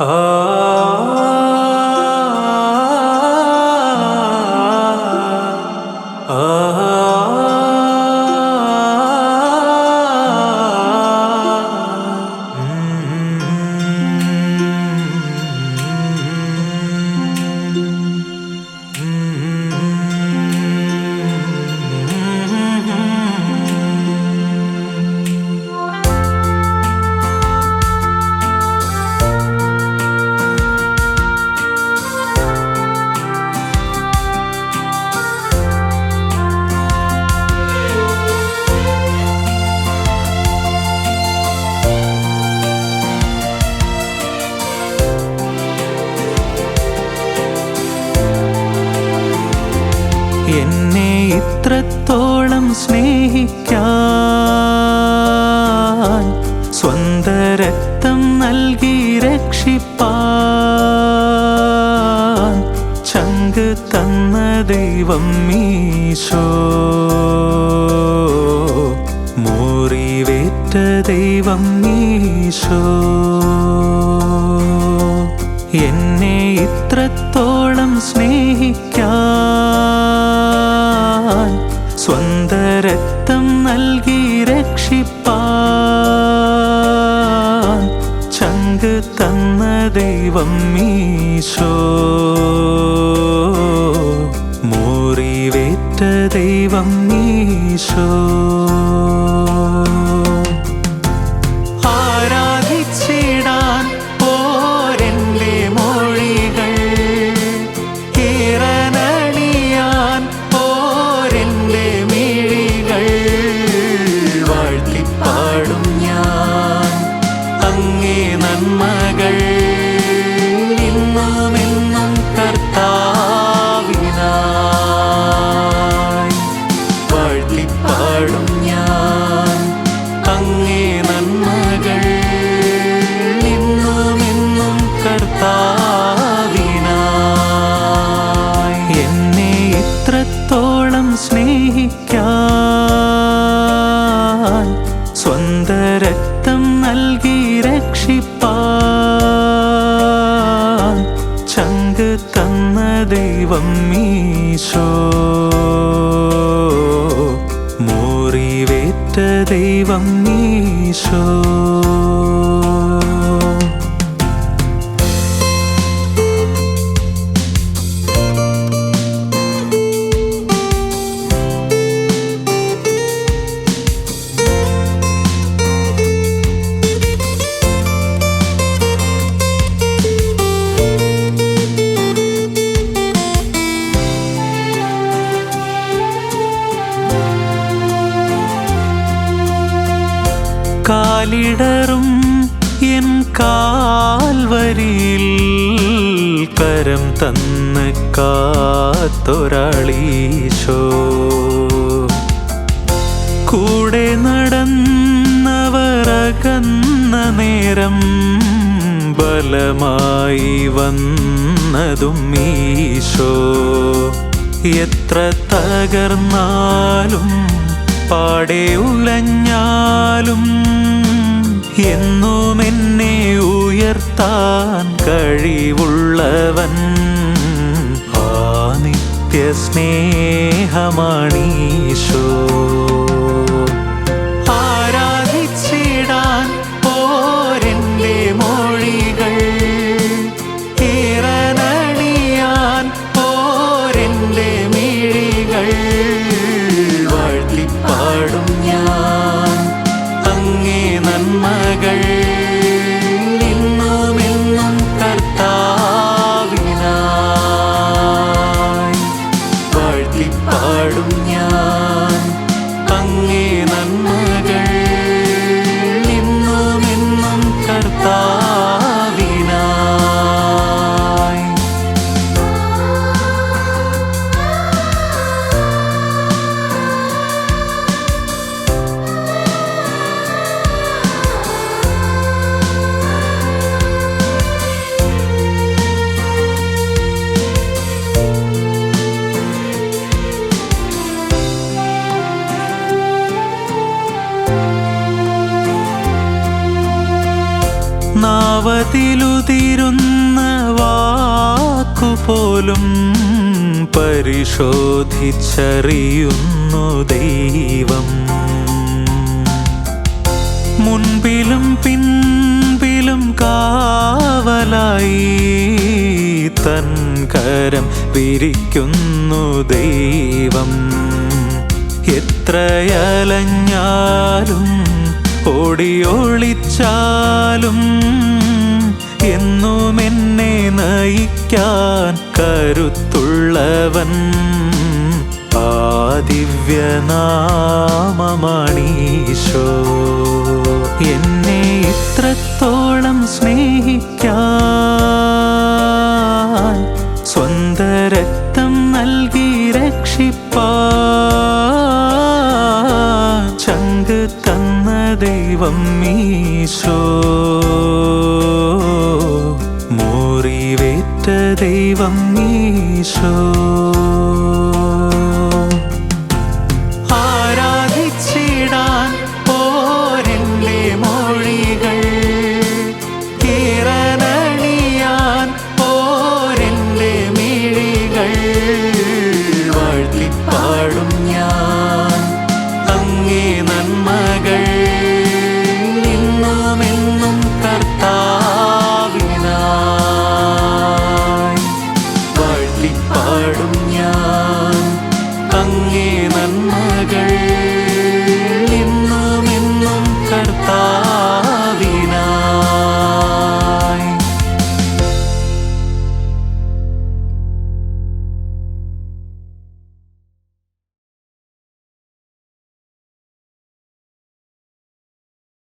എന്നെ ഇത്രത്തോളം സ്നേഹിക്കാൻ സ്വന്ത രക്തം നൽകി രക്ഷിപ്പാൻ ചങ്ക് തന്ന ദൈവം മീശോ മുറിവേറ്റ ദൈവം മീശോ എന്നെ ഇത്രത്തോളം സ്നേഹിക്കാൻ ദൈവം മീശോ മുറിവേറ്റ ദൈവം മീശോ നൽകി രക്ഷിപ്പാൻ ചങ്ക് തന്ന ദൈവം മീശോ മോറിവേറ്റ ദൈവം മീശോ കാലിടറും എൻ കാൽവരിൽ കരം തന്ന് കാത്തൊരാളീശോ. കൂടെ നടന്നവരകന്ന നേരം ബലമായി വന്നതും ഈശോ. എത്ര തകർന്നാലും പാടെ ഉലഞ്ഞാലും എന്നും എന്നെ ഉയർത്താൻ കഴിവുള്ളവൻ. ആ നിത്യ അതിലുതിരുന്ന വാക്കുപോലും പരിശോധിച്ചറിയുന്നു ദൈവം. മുൻപിലും പിൻപിലും കാവലായി തൻ കരം പിരിക്കുന്നു ദൈവം. എത്രയലഞ്ഞാലും ഓടിയൊളിച്ചാലും എന്നും എന്നെ നയിക്കാൻ കരുത്തുള്ളവൻ. ആ എന്നെ ഇത്രത്തോളം സ്നേഹിക്കാൻ ദൈവം ഈശോ മുറിവേറ്റ ദൈവം ഈശോ.